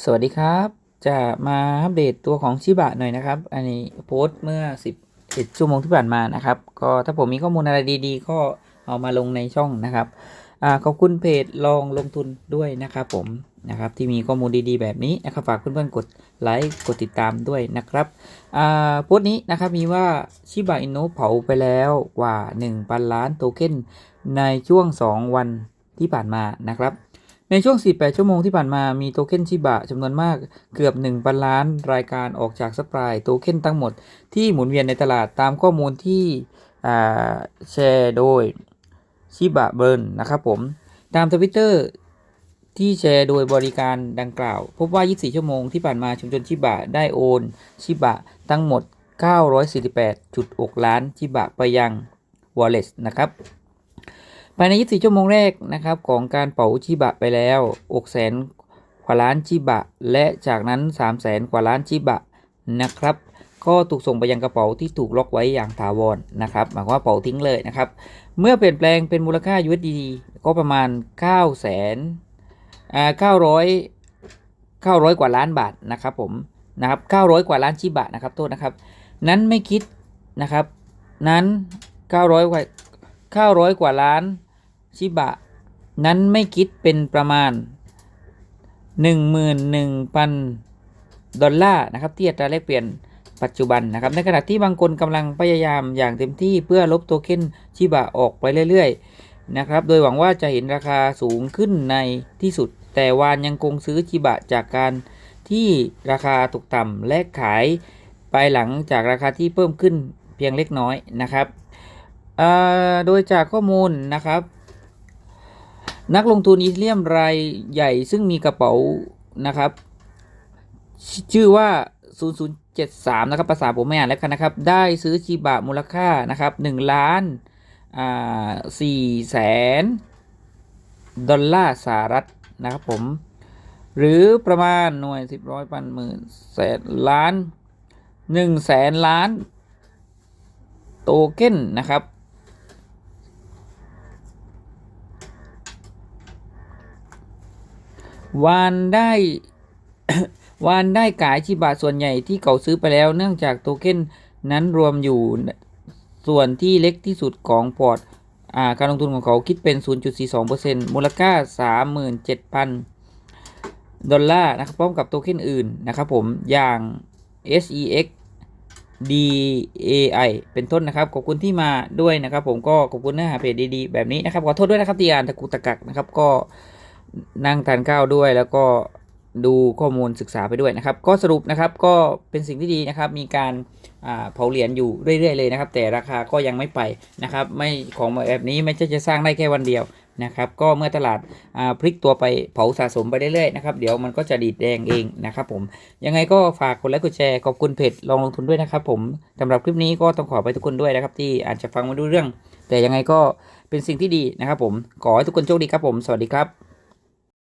สวัสดีครับ จะมาอัปเดตตัวของชิบะหน่อยนะครับ อันนี้โพสต์เมื่อ 11 ชั่วโมงที่ผ่านมานะครับ ก็ถ้าผมมีข้อมูลอะไรดีๆ ก็เอามาลงในช่องนะครับอ่าขอบคุณเพจลองลงทุนด้วยนะครับผมนะครับที่มีข้อมูลดีๆแบบนี้นะครับฝากเพื่อนๆกดไลค์กดติดตามด้วยนะครับอ่าโพสต์นี้นะครับมีว่าชิบะอินโนเผาไปแล้วกว่า1พันล้านโทเค็นในช่วง 2 วันที่ผ่านมานะครับ ในช่วง 48 ชั่วโมงที่ผ่านมามีโทเค็นชิบะจำนวนมากเกือบ1พันล้านรายการออกจากซัพพลายโทเค็นทั้งหมดที่หมุนเวียนในตลาดตามข้อมูลที่แชร์โดยชิบะเบิร์นนะครับผม ตามทวิตเตอร์ที่แชร์โดยบริการดังกล่าว พบว่า 24 ชั่วโมงที่ผ่านมาชุมชนชิบะได้โอนชิบะทั้งหมด 948.6 ล้านชิบะไปยัง Wallet นะครับ ภายใน 24 ชั่วโมงแรกนะครับของการเป่าชิบะไปแล้ว6แสนกว่าล้านชิบะ และจากนั้น3แสนกว่าล้านชิบะนะครับ ก็ถูกส่งไปยังกระเป๋าที่ถูกล็อกไว้อย่างถาวรนะครับ หมายความว่าเป๋าทิ้งเลยนะครับ เมื่อเปลี่ยนแปลงเป็นมูลค่า USD ก็ประมาณ9แสนอ่า900 900 กว่าล้านบาทนะครับผมนะครับ 900 กว่าล้านชิบะนะครับโทษนะครับ นั้นไม่คิดนะครับ นั้น 900 กว่า900กว่าล้านชิบะ นั้นไม่คิดเป็นประมาณ 11,000 ดอลลาร์นะครับที่อัตราแลกเปลี่ยนปัจจุบันนะครับ ในขณะที่บางคนกำลังพยายามอย่างเต็มที่เพื่อลบโทเค็นชิบะออกไปเรื่อยๆนะครับโดยหวังว่าจะเห็นราคาสูงขึ้นในที่สุด แต่วานยังคงซื้อชิบะจากการที่ราคาตกต่ำและขายไปหลังจากราคาที่เพิ่มขึ้นเพียงเล็กน้อยนะครับ โดยจากข้อมูลนะครับ นักลงทุนอีเทียมรายใหญ่ซึ่งมีกระเป๋านะครับ ชื่อว่า 0073 นะครับภาษาผมไม่อ่านแล้วกันนะครับ ได้ซื้อชิบะมูลค่านะครับ1ล้านอ่แสนดอลลาร์สหรัฐนะครับผม หรือประมาณหน่วยสิบร้อยพันหมื่นแสนล้านหนึ่งแสนล้านโทเค็นนะครับ วานได้วานได้ขายชิบะส่วนใหญ่ที่เขาซื้อไปแล้ว เนื่องจากโทเค็นนั้นรวมอยู่ส่วนที่เล็กที่สุดของพอร์ตการลงทุนของเขาคิดเป็น 0.42%มูลค่า 37,000 ดอลลาร์นะครับพร้อมกับโทเค็นอื่นนะครับผมอย่าง SEX DAI เป็นต้นนะครับ ขอบคุณที่มาด้วยนะครับ ผมก็ขอบคุณเนื้อหาเพจดีๆ แบบนี้นะครับ ขอโทษด้วยนะครับที่อ่านตะกุตะกักนะครับก็ นั่งทานข้าวด้วยแล้วก็ดูข้อมูลศึกษาไปด้วยนะครับ ก็สรุปนะครับก็เป็นสิ่งที่ดีนะครับ มีการเผาเหรียญอยู่เรื่อยๆเลยนะครับ แต่ราคาก็ยังไม่ไปนะครับ ไม่ของแบบนี้ไม่ใช่จะสร้างได้แค่วันเดียวนะครับ ก็เมื่อตลาดาพลิกตัวไปเผาสะสมไปเรื่อยๆนะครับ เดี๋ยวมันก็จะดีดแดงเองนะครับ ผม ยังไงก็ฝากกดไลค์กดแชร์ขอบคุณเพจลองลงทุนด้วยนะครับ ผมสำหรับคลิปนี้ก็ต้องขอไปทุกคนด้วยนะครับ ที่อาจจะฟังม่รู้เรื่อง แต่ยังไงก็เป็นสิ่งที่ดีนะครับ ผมขอให้ทุกคนโชคดีครับผม สวัสดีครับ